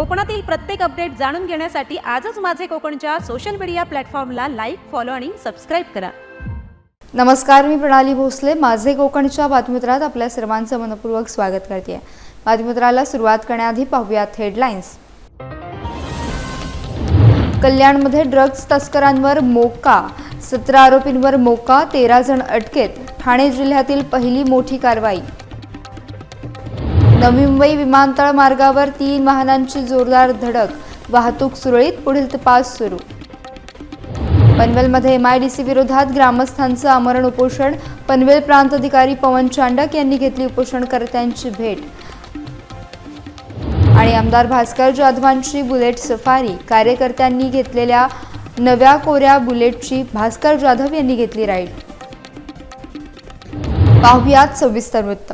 कोकणातील प्रत्येक अपडेट जाणून घेण्यासाठी आजच माझे कोकणच्या सोशल मीडिया प्लॅटफॉर्मला लाईक फॉलो आणि सबस्क्राईब करा. नमस्कार मी प्रणाली भोसले. माझे कोकणच्या बातमीपत्रात आपल्या सर्वांचं मनपूर्वक स्वागत करते. बातमीपत्राला सुरुवात करण्याआधी पाहूयात हेडलाईन्स कल्याणमध्ये ड्रग्ज तस्करांवर मोका. सतरा आरोपींवर मोका तेरा जण अटकेत. ठाणे जिल्ह्यातील पहिली मोठी कारवाई. नवी मुंबई विमानतळ मार्गावर तीन वाहनांची जोरदार धडक. वाहतूक सुरळीत पुढील तपास सुरू. पनवेलमध्ये एमआयडीसी विरोधात ग्रामस्थांचं आमरण उपोषण. पनवेल प्रांताधिकारी पवन चांडक यांनी घेतली उपोषणकर्त्यांची भेट. आणि आमदार भास्कर जाधवांची बुलेट सफारी. कार्यकर्त्यांनी घेतलेल्या नव्या कोऱ्या बुलेटची भास्कर जाधव यांनी घेतली राईड. पाहुयात सविस्तर वृत्त.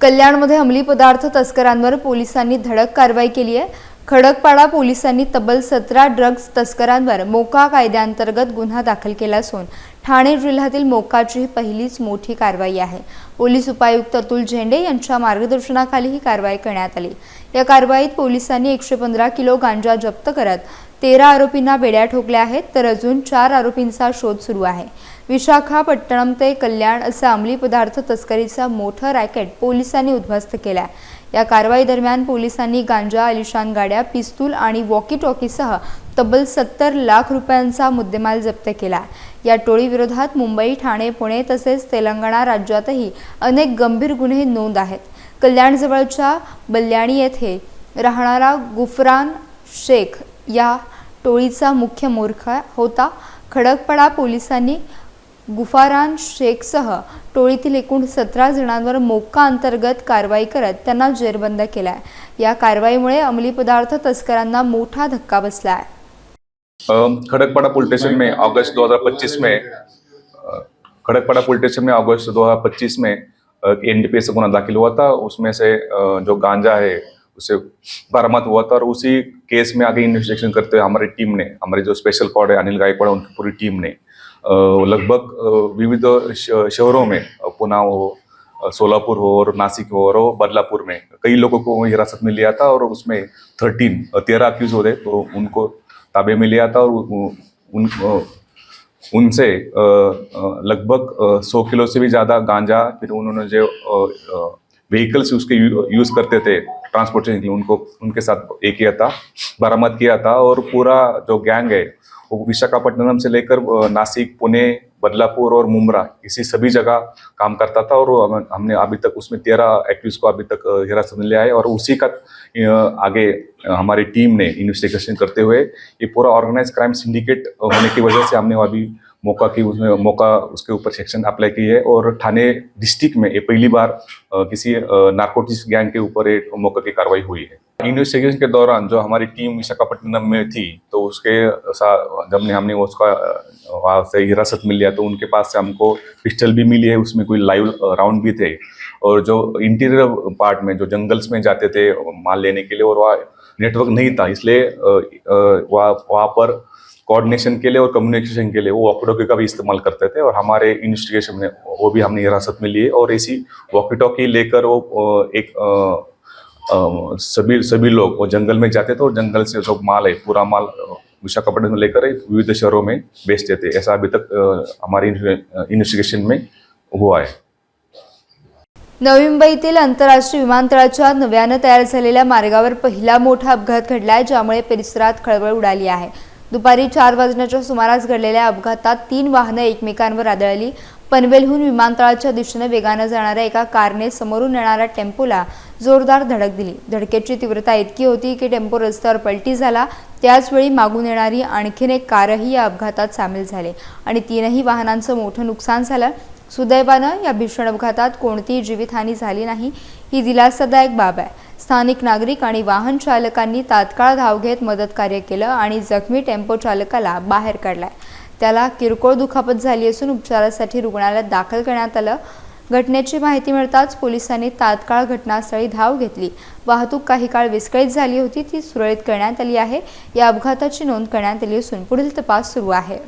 कल्याणमध्ये अंमली पदार्थ तस्करांवर पोलिसांनी धडक कारवाई केली आहे. खडकपाडा पोलिसांनी तब्बल सतरा ड्रग्ज तस्करांवर मोका कायद्याअंतर्गत गुन्हा दाखल केला असून ठाणे जिल्ह्यातील मोकाची ही पहिलीच मोठी कारवाई आहे. पोलीस उपायुक्त अतुल झेंडे यांच्या मार्गदर्शनाखाली ही कारवाई करण्यात आली. या कारवाईत पोलिसांनी एकशे पंधरा किलो गांजा जप्त करत तेरा आरोपींना बेड्या ठोकल्या आहेत तर अजून चार आरोपींचा शोध सुरू आहे. विशाखापट्टणम ते कल्याण असा अंमली पदार्थ तस्करीचा मोठा रॅकेट पोलिसांनी उद्ध्वस्त केला या कारवाई दरम्यान पोलिसांनी गांजा अलिशान गाड्या पिस्तूल आणि वॉकी टॉकीसह तब्बल सत्तर लाख रुपयांचा मुद्देमाल जप्त केला. या टोळीविरोधात मुंबई ठाणे पुणे तसेच तेलंगणा राज्यातही अनेक गंभीर गुन्हे नोंद आहेत. कल्याणजवळच्या बल्याणी येथे राहणारा गुफरान शेख या टोळीचा मुख्य मूर्ख होता. खडकपडा पोलिसांनी गुफारान शेखसह टोळीतील एकूण सतरा जणांवर मोक्का अंतर्गत कारवाई करत त्यांना जेरबंद केला आहे या कारवाईमुळे अंमली पदार्थ तस्करांना मोठा धक्का बसला आहे अ, पुलिस स्टेशन में अगस्त 2025 में खड़कपाड़ा पुलिस स्टेशन में अगस्त 2025 में एनडीपीएस से गुना दाखिल हुआ था. उसमें से जो गांजा है उसे बरामद हुआ था और उसी केस में आगे इन्वेस्टिगेशन करते हुए हमारी टीम ने हमारे जो स्पेशल स्क्वाड है अनिल गायकवाड़ उनकी पूरी टीम ने लगभग विविध शहरों में पुना हो सोलापुर हो और नासिक हो और बदलापुर में। कई लोगों को हिरासत में लिया था और उसमें थर्टीन तेरह अक्यूज हो तो उनको ताबे में लिया था और उन उनसे लगभग सौ किलो से भी ज़्यादा गांजा, फिर उन्होंने जो व्हीकल्स उसके यूज़ करते थे ट्रांसपोर्टेशन के लिए उनको, उनके साथ एक किया था, बरामद किया था और पूरा जो गैंग है विशाखापट्टनम से लेकर नासिक, पुणे, बदलापुर और मुमरा इसी सभी जगह काम करता था और हमने अभी तक उसमें तेरह एक्टिविस्ट को अभी तक हिरासत में लिया है और उसी का आगे हमारी टीम ने इन्वेस्टिगेशन करते हुए ये पूरा ऑर्गेनाइज क्राइम सिंडिकेट होने की वजह से हमने अभी मौका की उसमें, मौका उसके ऊपर सेक्शन अप्लाई की है और थाने डिस्ट्रिक्ट में ये पहली बार किसी नार्कोटिक्स गैंग के ऊपर एक मौका की कार्रवाई हुई है। इन्वेस्टिगेशन के दौरान जो हमारी टीम विशाखापट्टनम में थी तो उसके जब हमने उसका वहाँ से हिरासत मिल लिया तो उनके पास से हमको पिस्टल भी मिली है, उसमें कोई लाइव राउंड भी थे। और जो इंटीरियर पार्ट में, जो जंगल्स में जाते थे, माल लेने के लिए, और वहाँ नेटवर्क नहीं था, इसलिए वहाँ वहाँ पर कोऑर्डिनेशन के लिए और कम्युनिकेशन के लिए वो वॉकी टॉकी का भी इस्तेमाल करते थे और हमारे इन्वेस्टिगेशन में वो भी हमने हिरासत में लिए और ऐसी वॉकी टॉकी लेकर वो एक सभी सभी लोग वो जंगल में जाते थे और जंगल से जो माल है पूरा माल विशाखापट्टनम में लेकर विविध शहरों में बेचते थे। ऐसा अभी तक हमारे हमारी इन्वेस्टिगेशन में हुआ है। नवी मुंबईतील आंतरराष्ट्रीय विमानतळाच्या नव्यानं तयार झालेल्या मार्गावर पहिला मोठा अपघात घडलाय ज्यामुळे परिसरात खळबळ उडाली आहे. दुपारी चार वाजण्याच्या सुमारास घडलेल्या अपघातात तीन वाहनं एकमेकांवर आदळली. पनवेलहून विमानतळाच्या दिशेने वेगानं जाणाऱ्या एका कारने समोरून येणाऱ्या टेम्पोला जोरदार धडक दिली. धडकेची तीव्रता इतकी होती की टेम्पो रस्त्यावर पलटी झाला. त्याचवेळी मागून येणारी आणखीन एक कारही या अपघातात सामील झाले आणि तीनही वाहनांचं मोठं नुकसान झालं. सुदैवानं या भीषण अपघातात कोणतीही जीवितहानी झाली नाही. ही दिलासादायक बाब आहे. स्थानिक नागरिक आणि वाहन चालकांनी तात्काळ धाव घेत मदत कार्य केलं आणि जखमी टेम्पो चालकाला बाहेर काढलाय. त्याला किरकोळ दुखापत झाली असून उपचारासाठी रुग्णालयात दाखल करण्यात आलं. घटनेची माहिती मिळताच पोलिसांनी तात्काळ घटनास्थळी धाव घेतली. वाहतूक काही काळ विस्कळीत झाली होती ती सुरळीत करण्यात आली आहे. या अपघाताची नोंद करण्यात आली असून पुढील तपास सुरू आहे.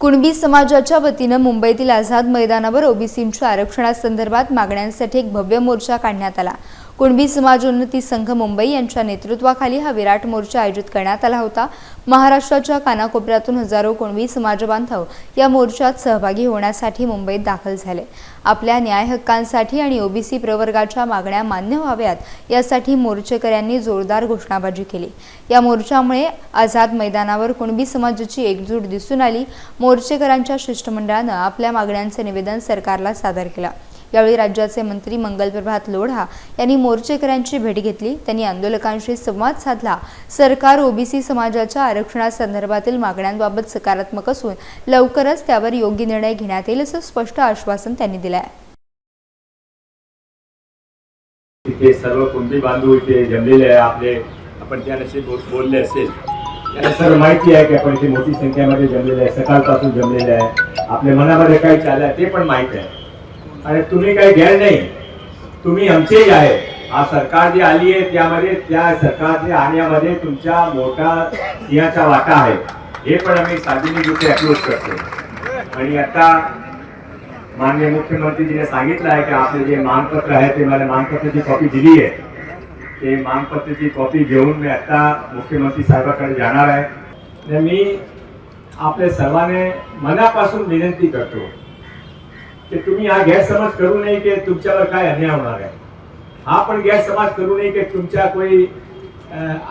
कुणबी समाजाच्या वतीनं मुंबईतील आझाद मैदानावर ओबीसींच्या आरक्षणासंदर्भात मागण्यांसाठी एक भव्य मोर्चा काढण्यात आला. कुणबी समाज उन्नती संघ मुंबई यांच्या नेतृत्वाखाली हा विराट मोर्चा आयोजित करण्यात आला होता. महाराष्ट्राच्या कानाकोपऱ्यातून हजारो कुणबी समाज बांधव या मोर्चात सहभागी होण्यासाठी मुंबईत दाखल झाले. आपल्या न्याय हक्कांसाठी आणि ओबीसी प्रवर्गाच्या मागण्या मान्य व्हाव्यात यासाठी मोर्चेकऱ्यांनी जोरदार घोषणाबाजी केली. या मोर्चामुळे आझाद मैदानावर कुणबी समाजाची एकजूट दिसून आली. मोर्चेकरांच्या शिष्टमंडळानं आपल्या मागण्यांचे निवेदन सरकारला सादर केलं. यावेळी राज्याचे मंत्री मंगलप्रभात लोढा यांनी मोर्चेकऱ्यांची भेट घेतली. त्यांनी आंदोलकांशी संवाद साधला. सरकार ओबीसी समाजाच्या आरक्षणासंदर्भातील मागण्यांबाबत सकारात्मक असून लवकरच त्यावर योग्य निर्णय घेण्यात येईल असं स्पष्ट आश्वासन त्यांनी दिलं आहे इथे सर्व कुंभी बांधू इथे जमलेले आहे आपले आपण त्यानशी बोल बोलले असेल त्यांना सर्व माहिती आहे की आपण इथे मोठी संख्येमध्ये जमलेले आहे सकाळपासून जमलेले आहे. आपल्या मनामध्ये काय चाललं आहे ते पण माहीत आहे. आणि तुम्ही काही घ्याल नाही. तुम्ही आमचेही आहे आज सरकार जी आली आहे त्यामध्ये त्या सरकारच्या आणण्यामध्ये तुमच्या मोठा सिंहाचा वाटा आहे. हे पण आम्ही सार्वजनिक अप्रोच करतो आणि आता माननीय मुख्यमंत्रीजीने सांगितलं आहे की आपले जे मानपत्र आहे ते मला मानपत्राची कॉपी दिली आहे. ते मानपत्राची कॉपी घेऊन मी आता मुख्यमंत्री साहेबाकडे जाणार आहे. आणि मी आपल्या सर्वांनी मनापासून विनंती करतो की तुम्ही हा गैरसमज करू नये की तुमच्यावर काय अन्याय होणार आहे. हा पण गैरसमज करू नये की तुमच्या कोई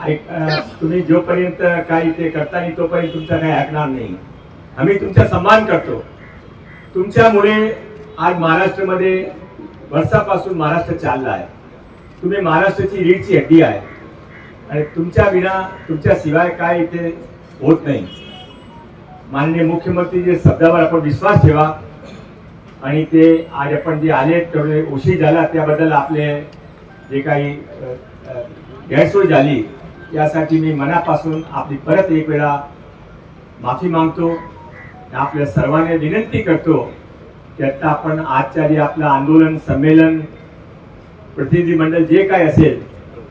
ऐक- तुम्ही जोपर्यंत काही ते करता नाही तोपर्यंत तुमचा काही ऐकणार नाही. आम्ही तुमचा सन्मान करतो. तुमच्यामुळे आज महाराष्ट्रामध्ये वर्षापासून महाराष्ट्र चालला आहे. तुम्ही महाराष्ट्राची रीडची हड्डी आहे. आणि तुमच्या विना तुमच्या शिवाय काय इथे होत नाही. माननीय मुख्यमंत्री जे शब्दावर आपण विश्वास ठेवा. आणि ते आज आपण जे आले तेवढे उशीर झाला त्याबद्दल आपले जे काही गैरसोय झाली यासाठी मी मनापासून आपली परत एक वेळा माफी मागतो. आपल्या सर्वांना विनंती करतो की आत्ता आपण आजच्या जे आपलं आंदोलन संमेलन प्रतिनिधीमंडळ जे काय असेल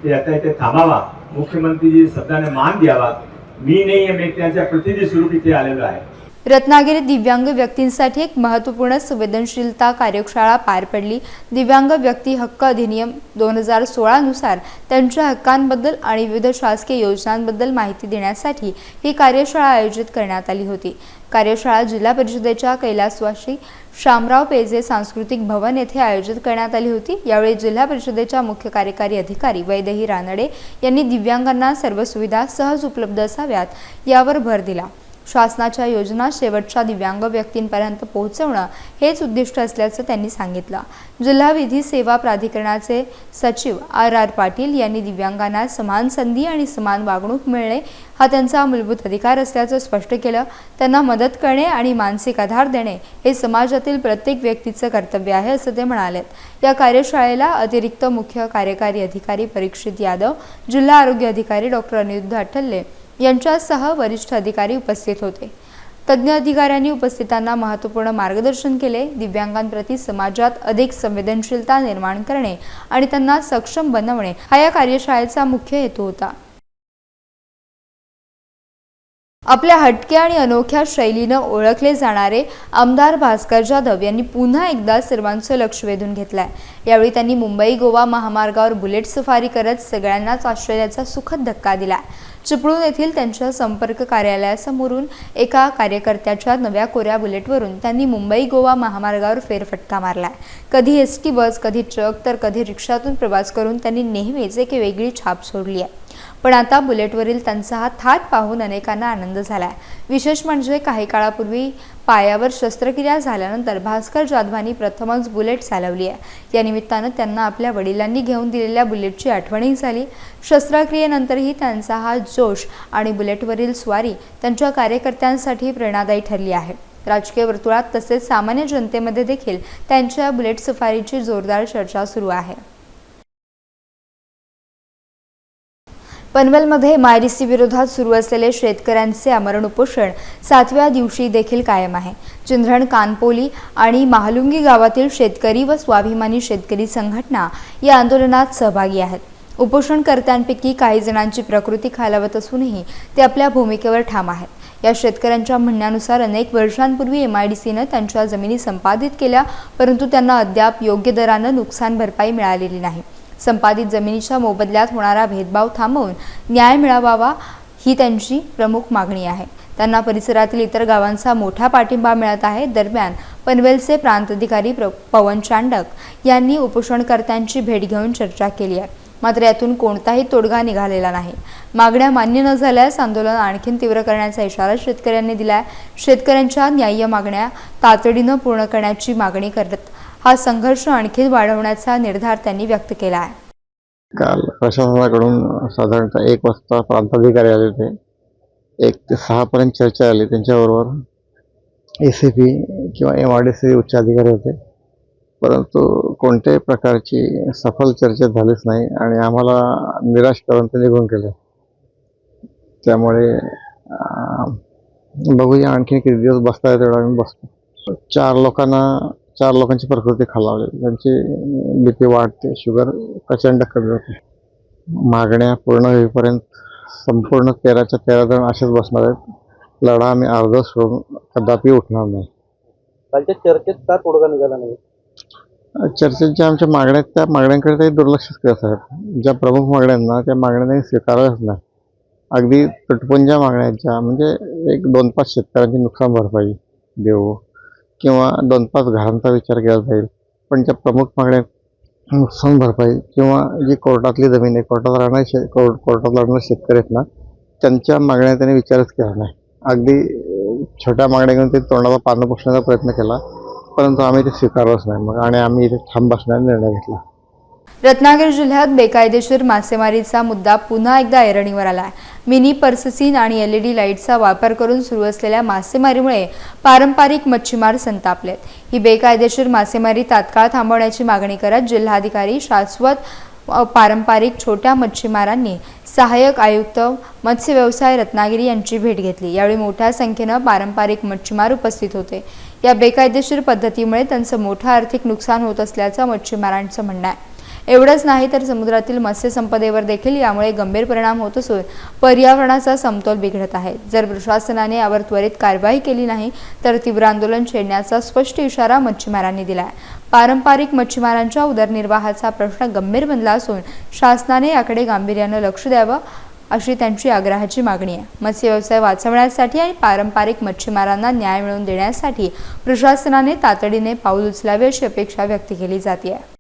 ते आता इथे थांबावा. मुख्यमंत्रीजी शब्दाने मान द्यावा. मी नाही मी त्यांच्या प्रतिनिधी स्वरूप इथे आलेलो आहे. रत्नागिरीत दिव्यांग व्यक्तींसाठी एक महत्त्वपूर्ण संवेदनशीलता कार्यशाळा पार पडली. दिव्यांग व्यक्ती हक्क अधिनियम दोन हजार सोळानुसार त्यांच्या हक्कांबद्दल आणि विविध शासकीय योजनांबद्दल माहिती देण्यासाठी ही कार्यशाळा आयोजित करण्यात आली होती. कार्यशाळा जिल्हा परिषदेच्या कैलासवाशी शामराव पेजे सांस्कृतिक भवन येथे आयोजित करण्यात आली होती. यावेळी जिल्हा परिषदेच्या मुख्य कार्यकारी अधिकारी वैदेही रानडे यांनी दिव्यांगांना सर्व सुविधा सहज उपलब्ध असाव्यात यावर भर दिला. शासनाच्या योजना शेवटच्या दिव्यांग व्यक्तींपर्यंत पोहोचवणं हेच उद्दिष्ट असल्याचं त्यांनी सांगितलं. जिल्हा विधी सेवा प्राधिकरणाचे सचिव आर आर पाटील यांनी दिव्यांगांना समान संधी आणि समान वागणूक मिळणे हा त्यांचा मूलभूत अधिकार असल्याचं स्पष्ट केलं. त्यांना मदत करणे आणि मानसिक आधार देणे हे समाजातील प्रत्येक व्यक्तीचं कर्तव्य आहे असं ते म्हणालेत. या कार्यशाळेला अतिरिक्त मुख्य कार्यकारी अधिकारी परीक्षित यादव जिल्हा आरोग्य अधिकारी डॉक्टर अनिरुद्ध अठ्ठल्ले यांच्यासह वरिष्ठ अधिकारी उपस्थित होते. तज्ज्ञ अधिकाऱ्यांनी उपस्थितांना महत्त्वपूर्ण मार्गदर्शन केले दिव्यांगांप्रती समाजात अधिक संवेदनशीलता निर्माण करणे आणि त्यांना सक्षम बनवणे हा या कार्यशाळेचा मुख्य हेतू होता. आपल्या हटके आणि अनोख्या शैलीनं ओळखले जाणारे आमदार भास्कर जाधव यांनी पुन्हा एकदा सर्वांचं लक्ष वेधून घेतलंय. यावेळी त्यांनी मुंबई गोवा महामार्गावर बुलेट सफारी करत सगळ्यांनाच आश्चर्याचा सुखद धक्का दिलाय. चिपळूण येथील त्यांच्या संपर्क कार्यालयासमोरून एका कार्यकर्त्याच्या नव्या कोऱ्या बुलेटवरून त्यांनी मुंबई गोवा महामार्गावर फेरफटका मारलाय. कधी एस टी बस कधी ट्रक तर कधी रिक्षातून प्रवास करून त्यांनी नेहमीच एक वेगळी छाप सोडली आहे. पण आता बुलेटवरील त्यांचा हा थाट पाहून अनेकांना आनंद झालाय. विशेष म्हणजे काही काळापूर्वी पायावर शस्त्रक्रिया झाल्यानंतर भास्कर जाधवांनी प्रथमच बुलेट चालवली आहे. या निमित्तानं त्यांना आपल्या वडिलांनी घेऊन दिलेल्या बुलेटची आठवणही झाली. शस्त्रक्रियेनंतरही त्यांचा हा जोश आणि बुलेटवरील स्वारी त्यांच्या कार्यकर्त्यांसाठी प्रेरणादायी ठरली आहे. राजकीय वर्तुळात तसेच सामान्य जनतेमध्ये देखील त्यांच्या बुलेट सफारीची जोरदार चर्चा सुरू आहे. पनवेलमध्ये मायरीसी विरोधात सुरू असलेले शेतकऱ्यांचे आमरण उपोषण सातव्या दिवशी देखील कायम आहे. चिंधरण कानपोली आणि महालुंगी गावातील शेतकरी व स्वाभिमानी शेतकरी संघटना या आंदोलनात सहभागी आहेत. उपोषणकर्त्यांपैकी काही जणांची प्रकृती खालावत असूनही ते आपल्या भूमिकेवर ठाम आहेत. या शेतकऱ्यांच्या म्हणण्यानुसार अनेक वर्षांपूर्वी एम आय डी सीनं त्यांच्या जमिनी संपादित केल्या परंतु त्यांना अद्याप योग्य दरानं नुकसान भरपाई मिळालेली नाही. संपादित जमिनीच्या मोबदल्यात होणारा भेदभाव थांबवून न्याय मिळावावा ही त्यांची प्रमुख मागणी आहे. त्यांना परिसरातील इतर गावांचा मोठा पाठिंबा मिळत आहे. दरम्यान पनवेलचे प्रांताधिकारी प्र पवन चांडक यांनी उपोषणकर्त्यांची भेट घेऊन चर्चा केली आहे. मात्र यातून कोणताही तोडगा निघालेला नाही. मागण्या मान्य न झाल्यास आंदोलन आणखीन तीव्र करण्याचा इशारा शेतकऱ्यांनी दिला आहे शेतकऱ्यांच्या न्याय्य मागण्या तातडीनं पूर्ण करण्याची मागणी करत हा संघर्ष आणखी वाढवण्याचा निर्धार त्यांनी व्यक्त केला आहे. काल प्रशासनाकडून साधारणतः एक वाजता प्रांताधिकारी आले होते. एक ते सहापर्यंत चर्चा आली. त्यांच्याबरोबर ए सी पी किंवा एम आर डी सी उच्च अधिकारी होते. परंतु कोणत्याही प्रकारची सफल चर्चा झालीच नाही आणि आम्हाला निराश करून ते निघून गेले. त्यामुळे बघूया आणखी किती दिवस बसता येतो आम्ही बसतो. चार लोकांना चार लोकांची प्रकृती खालावली. त्यांची बीपी वाढते शुगर प्रचंड कमी होते. मागण्या पूर्ण होईपर्यंत संपूर्ण तेराच्या तेरा जण असेच बसणार आहेत. लढा आम्ही अर्ध सोडून कदापि उठणार नाही. कालच्या चर्चेत का तोडगा निघाला नाही? चर्चेत ज्या आमच्या मागण्या आहेत त्या मागण्यांकडे ते दुर्लक्ष करत आहेत. ज्या प्रमुख मागण्या आहेत ना त्या मागण्या त्यांनी स्वीकारल्याच नाही. अगदी तुटपुंज्या मागण्या आहेत ज्या. म्हणजे एक दोन पाच शेतकऱ्यांची नुकसान भरपाई देऊ किंवा दोन पाच घरांचा विचार केला जाईल. पण ज्या प्रमुख मागण्या नुकसान भरपाई किंवा जी कोर्टातली जमीन आहे कोर्टात राहणारे शे कोर्ट कोर्टात लढणारे शेतकरी आहेत ना त्यांच्या मागण्या त्यांनी विचारच केला नाही. अगदी छोट्या मागण्या घेऊन ते तोंडाला पानं पुसण्याचा प्रयत्न केला परंतु आम्ही ते स्वीकारलंच नाही. मग आणि आम्ही इथे थांब बसण्याचा निर्णय घेतला. रत्नागिरी जिल्ह्यात बेकायदेशीर मासेमारीचा मुद्दा पुन्हा एकदा ऐरणीवर आला आहे मिनी पर्ससीन आणि एल ई डी लाईटचा वापर करून सुरू असलेल्या मासेमारीमुळे पारंपरिक मच्छीमार संतापलेत. ही बेकायदेशीर मासेमारी तात्काळ थांबवण्याची मागणी करत जिल्हाधिकारी शाश्वत पारंपरिक छोट्या मच्छीमारांनी सहाय्यक आयुक्त मत्स्य व्यवसाय रत्नागिरी यांची भेट घेतली. यावेळी मोठ्या संख्येनं पारंपरिक मच्छीमार उपस्थित होते. या बेकायदेशीर पद्धतीमुळे त्यांचं मोठं आर्थिक नुकसान होत असल्याचं मच्छीमारांचं म्हणणं आहे. एवढंच नाही तर समुद्रातील मत्स्यसंपदेवर देखील यामुळे गंभीर परिणाम होत असून पर्यावरणाचा समतोल बिघडत आहे. जर प्रशासनाने यावर त्वरित कारवाई केली नाही तर तीव्र आंदोलन छेडण्याचा स्पष्ट इशारा मच्छीमारांनी दिला आहे पारंपरिक मच्छीमारांच्या उदरनिर्वाहाचा प्रश्न गंभीर बनला असून शासनाने याकडे गांभीर्यानं लक्ष द्यावं अशी त्यांची आग्रहाची मागणी आहे. मत्स्य व्यवसाय वाचवण्यासाठी आणि पारंपरिक मच्छीमारांना न्याय मिळवून देण्यासाठी प्रशासनाने तातडीने पाऊल उचलावे अशी अपेक्षा व्यक्त केली जाते आहे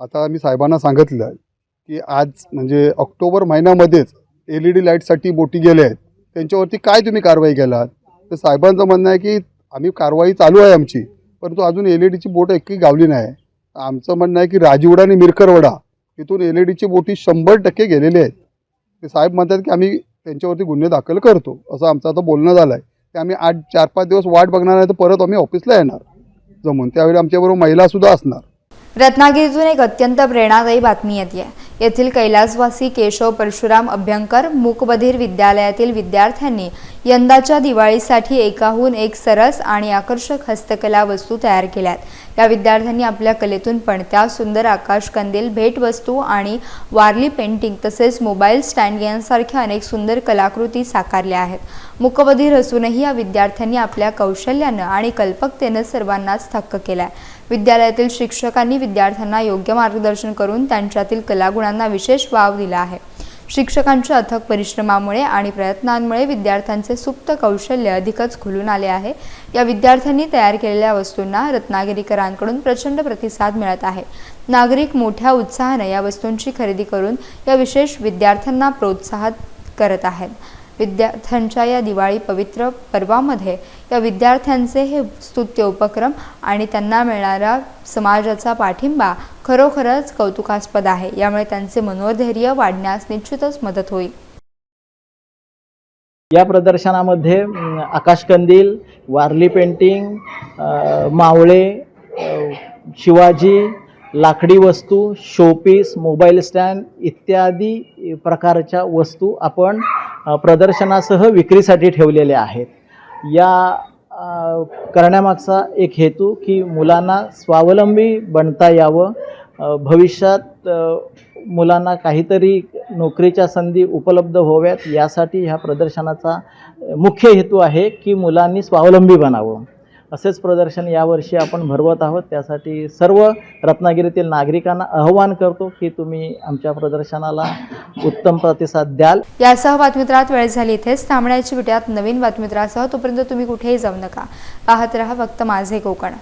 आता मी साहेबांना सांगितलं की आज म्हणजे ऑक्टोबर महिन्यामध्येच एल ई डी लाईटसाठी बोटी गेल्या आहेत. त्यांच्यावरती काय तुम्ही कारवाई केलात? तर साहेबांचं म्हणणं आहे की आम्ही कारवाई चालू आहे आमची परंतु अजून एल ई डीची बोट एकही गावली नाही. आमचं म्हणणं आहे की राजवडा आणि मिरकरवडा इथून एल ई डीची बोटी शंभर टक्के गेलेले आहेत. ते साहेब म्हणतात की आम्ही त्यांच्यावरती गुन्हे दाखल करतो असं आमचं आता बोलणं झालं आहे की आम्ही आठ चार पाच दिवस वाट बघणार नाही तर परत आम्ही ऑफिसला येणार. जमून त्यावेळी आमच्याबरोबर महिलासुद्धा असणार. रत्नागिरीतून एक अत्यंत प्रेरणादायी बातमी येते. येथील कैलासवासी केशव परशुराम अभ्यंकर मूकबधीर विद्यालयातील विद्यार्थ्यांनी यंदाच्या दिवाळीसाठी एकाहून एक सरस आणि आकर्षक हस्तकला वस्तू तयार केल्यात. या विद्यार्थ्यांनी आपल्या कलेतून पणत्या सुंदर आकाशकंदील भेटवस्तू आणि वारली पेंटिंग तसेच मोबाईल स्टँड यांसारख्या अनेक सुंदर कलाकृती साकारल्या आहेत. मूकबधीर असूनही या विद्यार्थ्यांनी आपल्या कौशल्यानं आणि कल्पकतेनं सर्वांनाच थक्क केला आहे विद्यालयातील शिक्षकांनी विद्यार्थ्यांना योग्य मार्गदर्शन करून त्यांच्यातील कलागुणांना विशेष वाव दिला आहे. शिक्षकांच्या अथक परिश्रमामुळे आणि प्रयत्नांमुळे विद्यार्थ्यांचे सुप्त कौशल्य अधिकच खुलून आले आहे. या विद्यार्थ्यांनी तयार केलेल्या वस्तूंना रत्नागिरीकरांकडून प्रचंड प्रतिसाद मिळत आहे. नागरिक मोठ्या उत्साहानं या वस्तूंची खरेदी करून या विशेष विद्यार्थ्यांना प्रोत्साहित करत आहेत. विद्यार्थ्यांच्या या दिवाळी पवित्र पर्वामध्ये या विद्यार्थ्यांचे हे स्तुत्य उपक्रम आणि त्यांना मिळणारा समाजाचा पाठिंबा खरोखरच कौतुकास्पद आहे. यामुळे त्यांचे मनोधैर्य वाढण्यास निश्चितच मदत होईल. या प्रदर्शनामध्ये आकाशकंदील वारली पेंटिंग मावळे शिवाजी लाकडी वस्तू शोपीस मोबाईल स्टँड इत्यादी प्रकारच्या वस्तू आपण प्रदर्शनासह विक्रीसाठी ठेवलेल्या आहेत. या करण्यामागचा एक हेतू की मुलांना स्वावलंबी बनता यावं. भविष्यात मुलांना काहीतरी नोकरीच्या संधी उपलब्ध व्हाव्यात यासाठी ह्या प्रदर्शनाचा मुख्य हेतू आहे की मुलांनी स्वावलंबी बनावं. असेच प्रदर्शन यावर्षी आपण भरवत आहोत. त्यासाठी सर्व रत्नागिरीतील नागरिकांना आव्हान करतो की तुम्ही आमच्या प्रदर्शनाला उत्तम प्रतिसाद द्याल. यासह बातमीत्रात वेळ झाली इथेच. थांबण्याची विट्यात नवीन बातमीत्रासह तोपर्यंत तुम्ही कुठेही जाऊ नका. पाहत रहा फक्त माझे कोकण.